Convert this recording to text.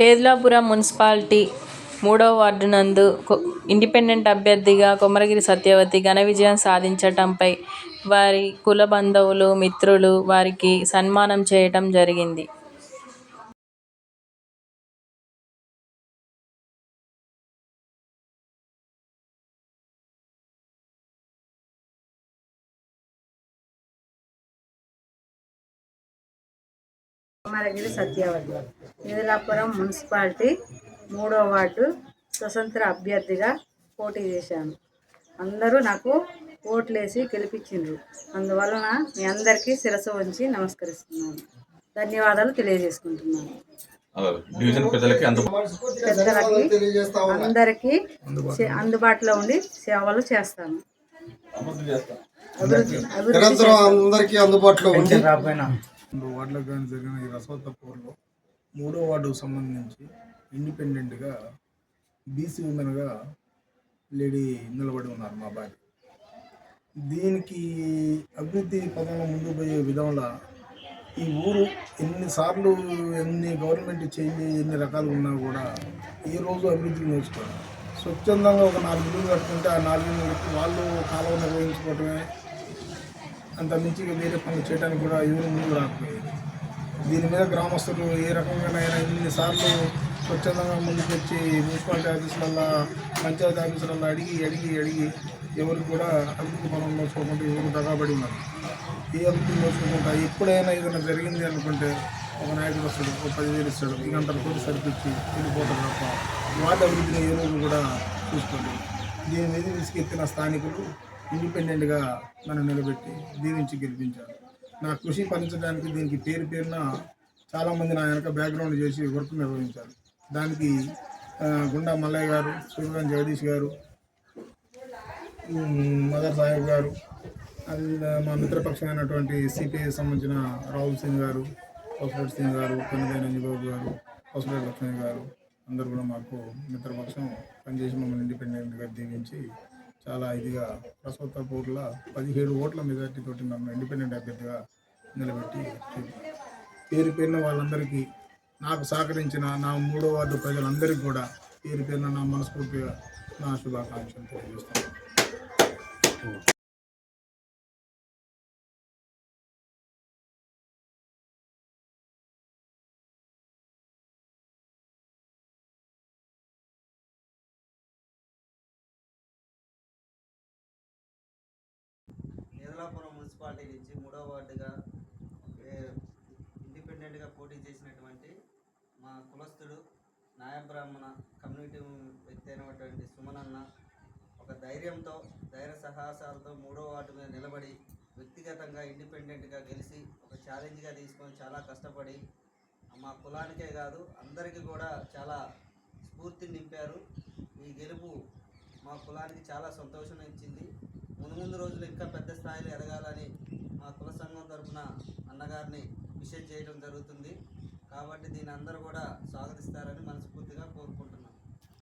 హేద్లాపురం municipality మూడవ ward నందు independent అభ్యర్థిగా కొమరగిరి సత్యవతి ఘన విజయం సాధించటంపై వారి కుల బంధువులు మిత్రులు వారికి సన్మానం చేయటం జరిగింది. కుమారగిరి సత్యవతి. నిధులాపురం మున్సిపాలిటీ మూడో వార్డు స్వతంత్ర అభ్యర్థిగా పోటీ చేశాను. అందరూ నాకు ఓట్లేసి గెలిపించిండ్రు. అందువలన మీ అందరికీ శిరస్సు వంచి నమస్కరిస్తున్నాను. ధన్యవాదాలు తెలియజేసుకుంటున్నాను. డివిజన్ ప్రజలకి అంత పెద్దలకి అందరికీ అందుబాటులో ఉండి సేవలు చేస్తాను. అందరికీ అందుబాటులో ఉండి రెండు వార్డులకు కానీ జరిగిన ఈ రసవత్త పోరులో మూడో వార్డుకు సంబంధించి ఇండిపెండెంట్గా బీసీ ఉమెన్గా లేడీ నిలబడి ఉన్నారు మా భార్య. దీనికి అభివృద్ధి పదంలో ముందుకు పోయే విధంలో ఈ ఊరు ఎన్నిసార్లు ఎన్ని గవర్నమెంట్ చేంజ్ ఎన్ని రకాలు ఉన్నా కూడా ఈ రోజు అభివృద్ధికి నేర్చుకోవాలి స్వచ్ఛందంగా ఒక నాలుగు ఇల్లు కట్టుకుంటే ఆ నాలుగు ఇల్లు వాళ్ళు కాలువ నిర్వహించుకోవటమే అంత మించి వేరే పనులు చేయడానికి కూడా ఎవరు ముందు రాకపోయేది. దీని మీద గ్రామస్తులు ఏ రకంగానైనా ఇన్నిసార్లు స్వచ్ఛందంగా ముందుకు వచ్చి మున్సిపాలిటీ ఆఫీసులల్లో పంచాయతీ ఆఫీసులల్లో అడిగి అడిగి అడిగి ఎవరికి కూడా అభివృద్ధి పనులు నోచుకోకుండా ఎవరు దగాబడి ఉన్నారు. ఏ అభివృద్ధి నోచుకోకుండా ఎప్పుడైనా ఏదైనా జరిగింది అనుకుంటే ఒక నాయకుడు వస్తాడు ఒక పదివేలు ఇస్తాడు ఇక అంతటితో సరిపించి వెళ్ళిపోతాడు తప్ప వాటి అభివృద్ధిని ఏ రోజు కూడా చూసుకోండి దీని మీద విసిగెత్తిన స్థానికులు ఇండిపెండెంట్గా నన్ను నిలబెట్టి దీవించి గెలిపించారు నా కృషి ఫలించడానికి దీనికి పేరు పేరున చాలామంది నా వెనక బ్యాక్గ్రౌండ్ చేసి వర్క్ నిర్వహించారు. దానికి గుండా మల్లయ్య గారు సూర్యకాంత్ జగదీష్ గారు మదర్ సాహెబ్ గారు అండ్ మా మిత్రపక్షమైనటువంటి సిపిఐ సంబంధించిన రాహుల్ సింగ్ గారు కోసరెడ్డి సింగ్ గారు కన్నదైన అంజబాబు గారు కోసరెడ్డి లక్ష్మణ్ గారు అందరూ కూడా మాకు మిత్రపక్షం పనిచేసి మమ్మల్ని ఇండిపెండెంట్గా దీవించి చాలా ఇదిగా ప్రసవతపూర్లో పదిహేడు ఓట్ల మెజార్టీ తోటి నన్ను ఇండిపెండెంట్ అభ్యర్థిగా నిలబెట్టి పేరు పేరున వాళ్ళందరికీ నాకు సహకరించిన నా మూడో వార్డు ప్రజలందరికీ కూడా పేరు పేరున నా మనస్ఫూర్తిగా నా శుభాకాంక్షలు తెలియజేస్తాను నేదలాపురం మున్సిపాలిటీ నుంచి మూడో వార్డుగా ఇండిపెండెంట్గా పోటీ చేసినటువంటి మా కులస్తుడు నాయబ్రాహ్మణ కమ్యూనిటీ వ్యక్తి అయినటువంటి సుమనన్న ఒక ధైర్యంతో ధైర్య సాహసాలతో మూడో వార్డు మీద నిలబడి వ్యక్తిగతంగా ఇండిపెండెంట్గా గెలిచి ఒక ఛాలెంజ్గా తీసుకొని చాలా కష్టపడి మా కులానికే కాదు అందరికీ కూడా చాలా స్ఫూర్తిని నింపారు. ఈ గెలుపు మా కులానికి చాలా సంతోషం ఇచ్చింది. ముందు ముందు రోజులు ఇంకా పెద్ద స్థాయిలో ఎదగాలని మా కుల సంఘం తరఫున అన్నగారిని విషయం చేయడం జరుగుతుంది. కాబట్టి దీని అందరూ కూడా స్వాగతిస్తారని మనస్ఫూర్తిగా కోరుకుంటున్నాను